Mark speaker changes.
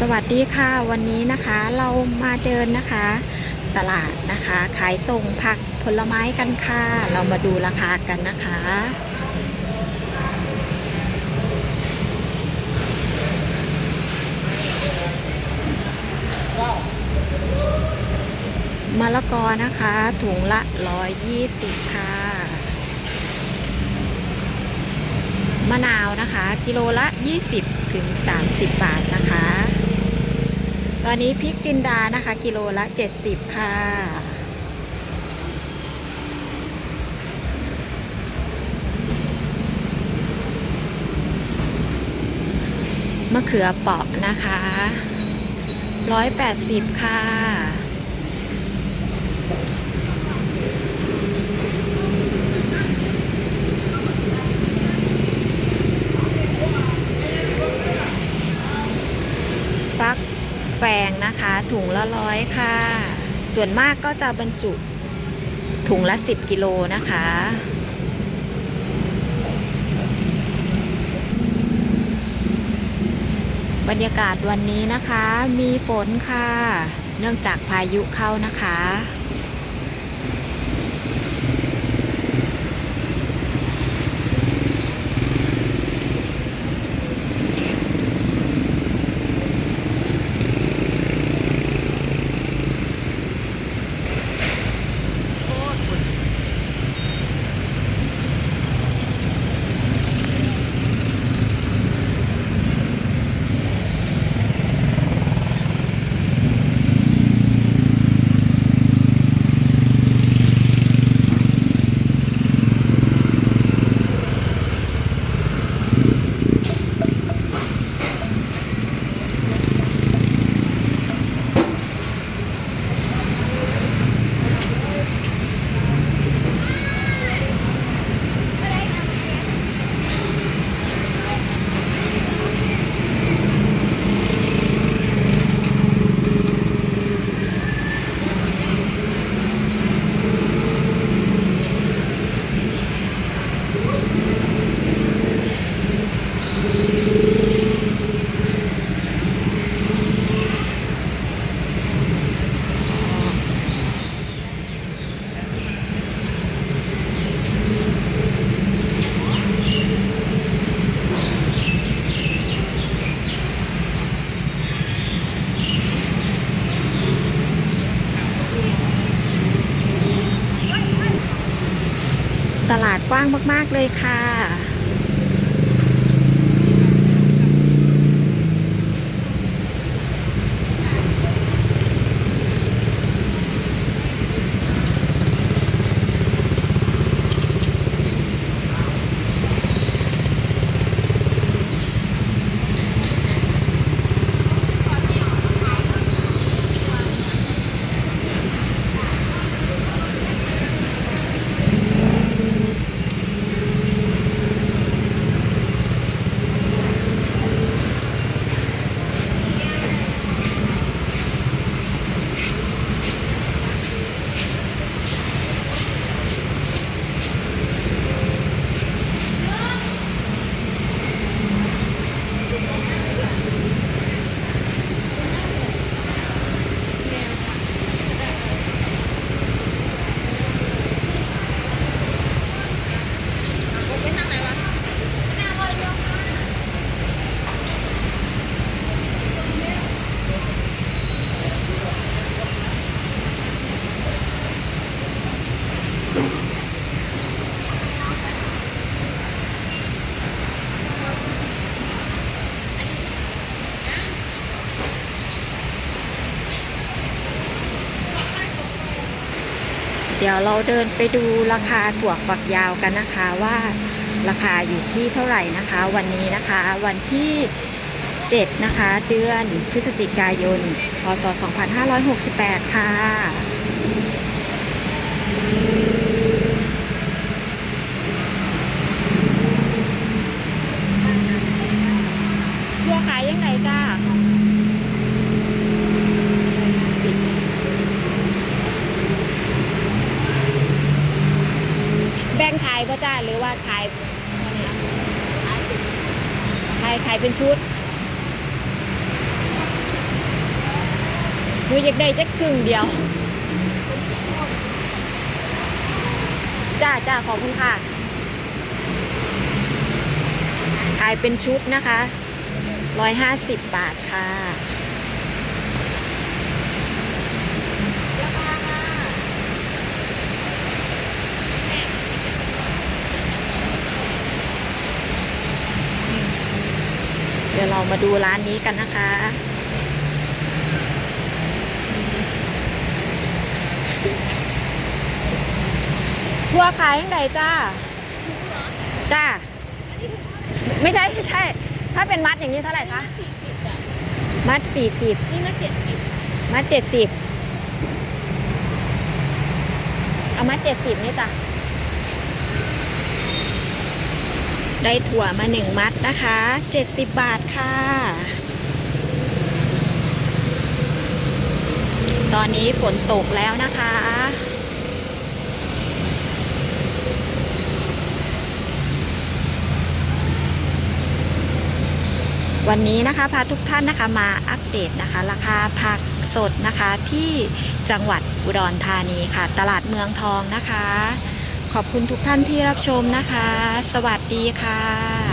Speaker 1: สวัสดีค่ะวันนี้นะคะเรามาเดินนะคะ ตลาดนะคะ ขายส่งผักผลไม้กันค่ะ เรามาดูราคากันนะคะ มะละกอนะคะถุงละ 120 ค่ะ มะนาวนะคะ กิโลละ 20 ถึง 30 บาทนะคะ ตอนนี้พริกจินดานะคะ กิโลละ 70 ค่ะ มะเขือเปราะนะคะ 180 ค่ะฟัก แฟงนะคะ ถุงละร้อยค่ะ ส่วนมากก็จะบรรจุถุงละ 10 กิโลนะคะ บรรยากาศวันนี้นะคะมีฝนค่ะ เนื่องจากพายุเข้านะคะ ตลาดกว้างมาก ๆ เลยค่ะ เดี๋ยวเราเดินไปดูราคาถั่วฝักยาวกันนะคะว่าราคาอยู่ที่เท่าไหร่นะคะ วันนี้นะคะวันที่ 7 นะคะ เดือนพฤศจิกายน พศ 2568 ค่ะ ทั่วขายยังไงจ้าสิบแจ้าหรือว่าขายขายขายเป็นชุดหนูอยากได้จักครึ่งเดียว จ้าจ้าขอบคุณค่ะ ขายเป็นชุดนะคะร้อยห้าสิบบาทค่ะ เดี๋ยวเรามาดูร้านนี้กันนะคะ ทัวขายยังไงจ้า จ้า ไม่ใช่ไม่ใช่ ถ้าเป็นมัดอย่างนี้เท่าไหร่คะ มัดสี่สิบ
Speaker 2: นี่มาเจ็ดสิบ
Speaker 1: มัดเจ็ดสิบเอามัดเจ็ดสิบนี่จ้ะ ได้ถั่วมาหนึ่งมัดนะคะเจ็ดสิบบาทค่ะ ตอนนี้ฝนตกแล้วนะคะ วันนี้นะคะพาทุกท่านนะคะมาอัปเดตนะคะ ราคาผักสดนะคะที่จังหวัดอุดรธานีค่ะ ตลาดเมืองทองนะคะ ขอบคุณทุกท่านที่รับชมนะคะ สวัสดีค่ะ